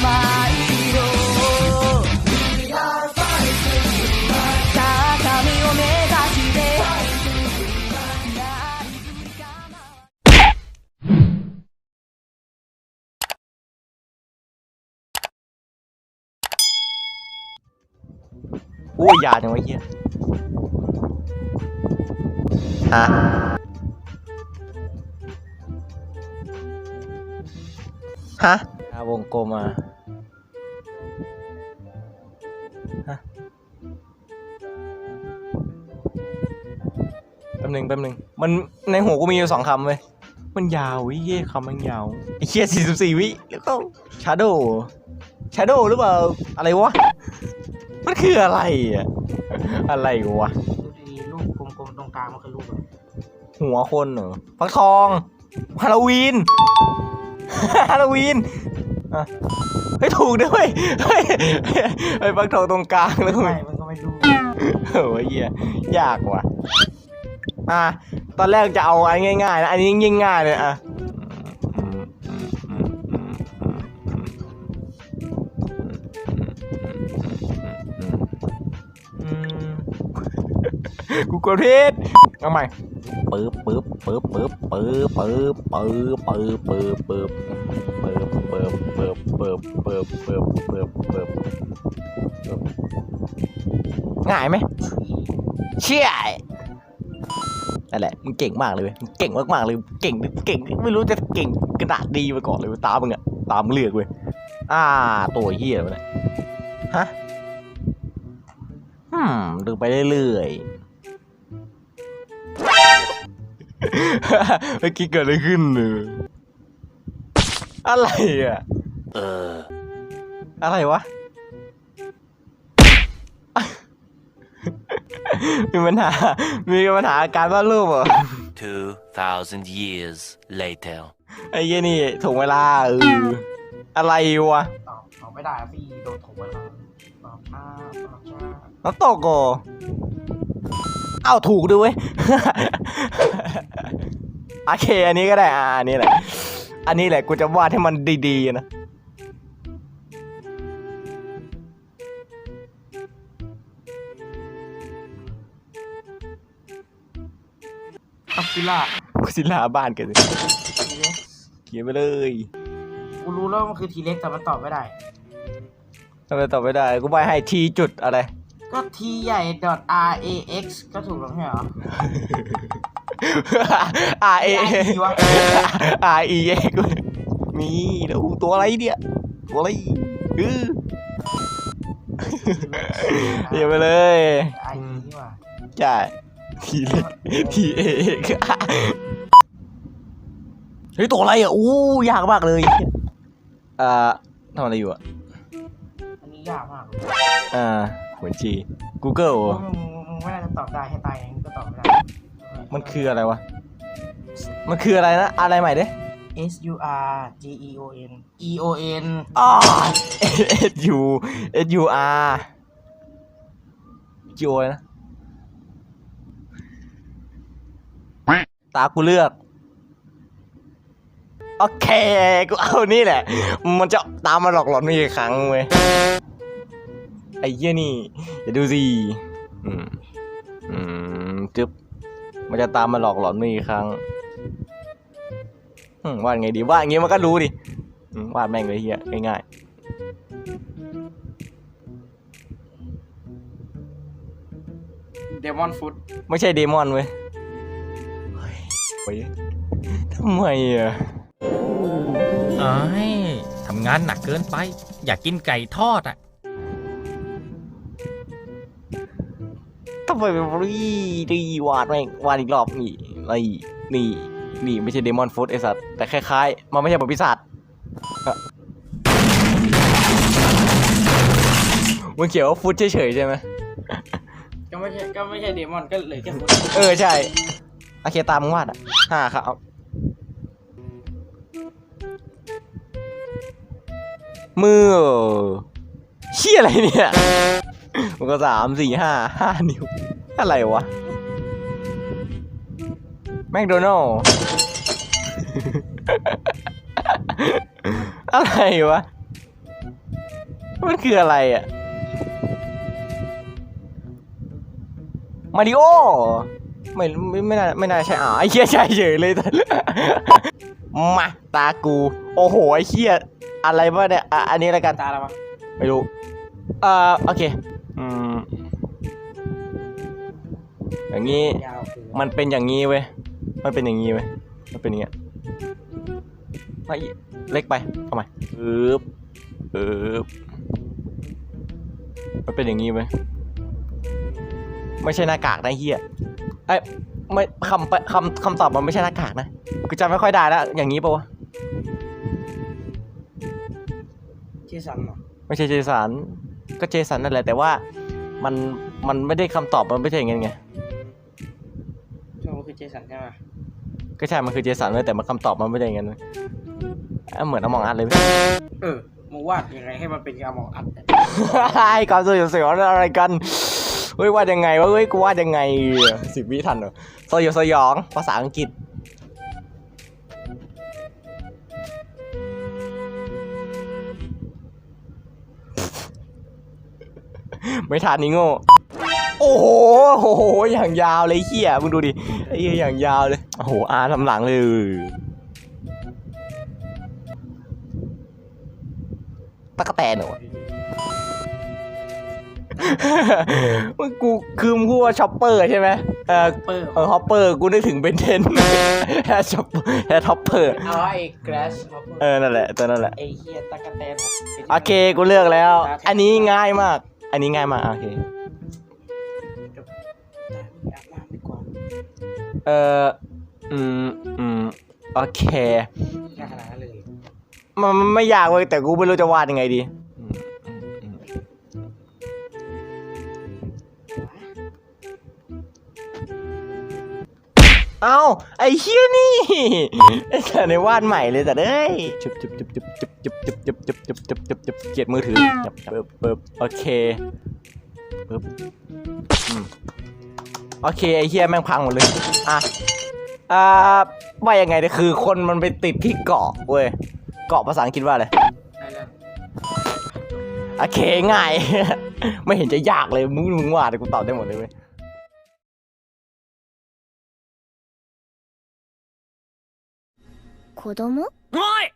โอ้ยยาจังวะเฮียฮะฮะอาวงกลมอะฮะ ป๊บหนึงแป๊บหนึงมันในหัวกูมีอยู่สองคำเว้ยมันยาววิเย่คำมันยาวไอ้เชี่ยสี่สิบสี่วิแล้วก็ชาโดชาโดหรือเปล่าอะไรวะมันคืออะไรอะอะไรวะดูดีๆรูปกลมๆตรงกลางมันคือรูปอะไรหัวคนเหรอฟักทองฮาโลวีนฮาโลวีนอะเฮ้ยถูกด้วยเฮ้ยเฮ้ยฟักทองตรงกลางแล้วก็ไม่มีมันก็ไม่รู้โอ้ยเหี้ยยากว่ะ อะตอนแรกจะเอาอันง่ายๆนะ อันนี้ยิ่งง่ายเลยอะอืมกูกดผิดเอาใหม่ปึ๊บปึ๊บปึ๊บปึ๊บปึ๊บปึ๊บปึ๊บปึ๊บปึ๊บปึ๊บปึ๊บปึ๊บปึ๊บปึ๊บปึ๊บปึ๊บปึ๊บปึ๊บปึ๊บง่ายไหมเชี่ย นั่นแหละมึงเก่งมากเลยเว้ยมึงเก่งมากๆเลยเก่งเก่งไม่รู้จะเก่งกระดาษดีมาก่อนเลยตามึงอะตามเลือกเว้ยอ่าตัวเฮียเลยฮะอืมดูไปเรื่อยๆเมื่อกี้เกิดอะไรขึ้นเนยอะไรอะเอออะไรวะ มีปัญหา มีปัญหาการวาดรูปเหรอ 2,000 years later. ไอ้เหี้ยนี่ถูกเวลาเอออะไรวะตอบตอบไม่ได้อะพี่โดนถกไว้แล้วตอบช้าตอบช้าน้ำตกเหรอเอ้าถูกด้วยเว้ย โอเค อันนี้ก็ได้อ่าอันนี้แหละ อันนี้แหละกูจะวาดให้มันดีๆนะ ซิล่ากูสิลาบ้านกันสิทีเล็กเขียนไปเลยกูรู้แล้วว่ามันคือทีเล็กแต่มันตอบไม่ได้ ทำไมตอบไม่ได้ กูใบให้ทีจุดอะไร ก็ทีใหญ่ dot r a x ก็ถูกแล้วไม่ใช่เหรอ R A ไอ้ทีวะ R E A กูมีเดี๋ยวตัวอะไรเนี่ย ตัวอะไรเออเขียนไปเลยไอ้นี่ว่ะ ใช่ ทีเล็กทีเอกเฮ้ยตัวอะไรอะอู้ยากมากเลยอ่าทำอะไรอยู่อะอันนี้ยากมากเลยอ่าหัวจี Google เหรอมึงมึงมึงไม่น่าจะตอบได้ให้ตายเองก็ตอบไม่ได้ มันคืออะไรวะ มันคืออะไรนะ อะไรใหม่เด้ S U R G E O N E O N อ๋อ S U S U R G O นะ ตากูเลือก โอเค กูเอานี่แหละ มันจะตามมาหลอกหลอนไม่กี่ครั้งเว้ย ไอ้เหี้ยนี่เดี๋ยวดูสิอืม อืมจึ๊บ มันจะตามมาหลอกหลอนไม่กี่ครั้งอืมวาดไงดีวาดอย่างงี้มันก็รู้ดิอืมวาดแม่งเลยเฮียง่ายเดมอนฟุตๆไม่ใช่เดมอนเว้ยเฮ้ยเว้ยทำไมอะเอ้ยทำงานหนักเกินไป อยากกินไก่ทอดอะทำไมเป็นรีรีวาดแม่งวาดอีกรอบนี่นี่นี่ นี่ไม่ใช่เดมอนฟูดไอสัตว์แต่คล้ายๆ มันไม่ใช่บทพิศาจอะมึงเขียนว่าฟุตเฉยๆใช่ไหมก็ไม่ใช่ก็ไม่ใช่เดมอนก็เหลยแค่ฟุตเออใช่ โอเคตามมึงวาดอะห้าครับมือเชี่ยอะไรเนี่ยมันก็สามสี่ห้าห้านิ้ว อะไรวะ แมคโดนัลอะไรวะ มันคืออะไรอะ มาริโอ ไม่ไม่ไม่น่าไม่น่าใช่อ่าไอ้เหี้ยใช่เฉยเลยมาตากู โอ้โหไอ้เหี้ยอะไรวะเนี่ยอะอันนี้แล้วกันตาแล้วมั้งไม่รู้เอ่อโอเคอืมอย่างนี้ยาวคือมันเป็นอย่างนี้เว้ยมันเป็นอย่างนี้เว้ยมันเป็นอย่างเงี้ยไม่เล็กไปเอาใหม่ปึ๊บปึ๊บมันเป็นอย่างนี้เว้ยไม่ใช่หน้ากากนะเฮีย ไอ้ยไม่คำไปคำคำตอบมันไม่ใช่หน้ากากนะกูจำไม่ค่อยได้แล้วอย่างนี้ปะวะเจสันเหรอไม่ใช่เจสันก็เจสันนั่นแหละแต่ว่ามันมันไม่ได้คำตอบมันไม่ใช่อย่างงี้ไงช่วงมันคือเจสันใช่ไหมก็ใช่มันคือเจสันเลยแต่มันคำตอบมันไม่ได้อย่างนั้นเว้ยเอ้ยเหมือนอมองอัดเลยเว้ยเออมึงวาดยังไงให้มันเป็นกระมองอัดเนี่ยไอ้ความสยดสยองอะไรกัน เฮ้ยวาดยังไงวะเฮ้ยกูวาดยังไงสิบวิทันเหรอสยดสยองภาษาอังกฤษไม่ทันนี่โง่โอ้โหโอ้โห อย่างยาวเลยเฮียมึงดูดิไอ้เหี้ยอย่างยาวเลย โอ้โห อาทำหลังเลย ตะกะแตนเหรอวะ มึงกูคือมึงพูดว่าช็อปเปอร์ใช่ไหมเออเปอร์เออฮอปเปอร์กูนึกถึงเบนเทนแฮชช็อปแฮชฮอปเปอร์เอาไอ้กราสเออนั่นแหละตัวนั่นแหละไอ้เฮียตะกะแตนโอเคกูเลือกแล้ว อันนี้ง่ายมาก อันนี้ง่ายมากโอเคอาบน้ำดีกว่าเอออืมอืมโอเคง่ายขนาดนั้นเลยมันมันไม่ยากเว้ยแต่กูไม่รู้จะวาดยังไงดี เอ้าไอ้เฮียนี่ไอ้แต่ในวาดใหม่เลยแต่เอ้ยจุบจุบจุบจุบจุบจุบจุบจุบจุบจุบจุบจุบจุบเกียดมือถือจับจับปึ๊บปึ๊บโอเคปึ๊บอืมโอเคไอ้เฮียแม่งพังหมดเลยอะอ่าว่ายังไงเนี่ยคือคนมันไปติดที่เกาะเว้ยเกาะภาษาอังกฤษว่าอะไรไอ้นั่นโอเคง่าย ไม่เห็นจะยากเลยมึงมึงว่าแต่กูตอบได้หมดเลยเว้ย 子供？おい！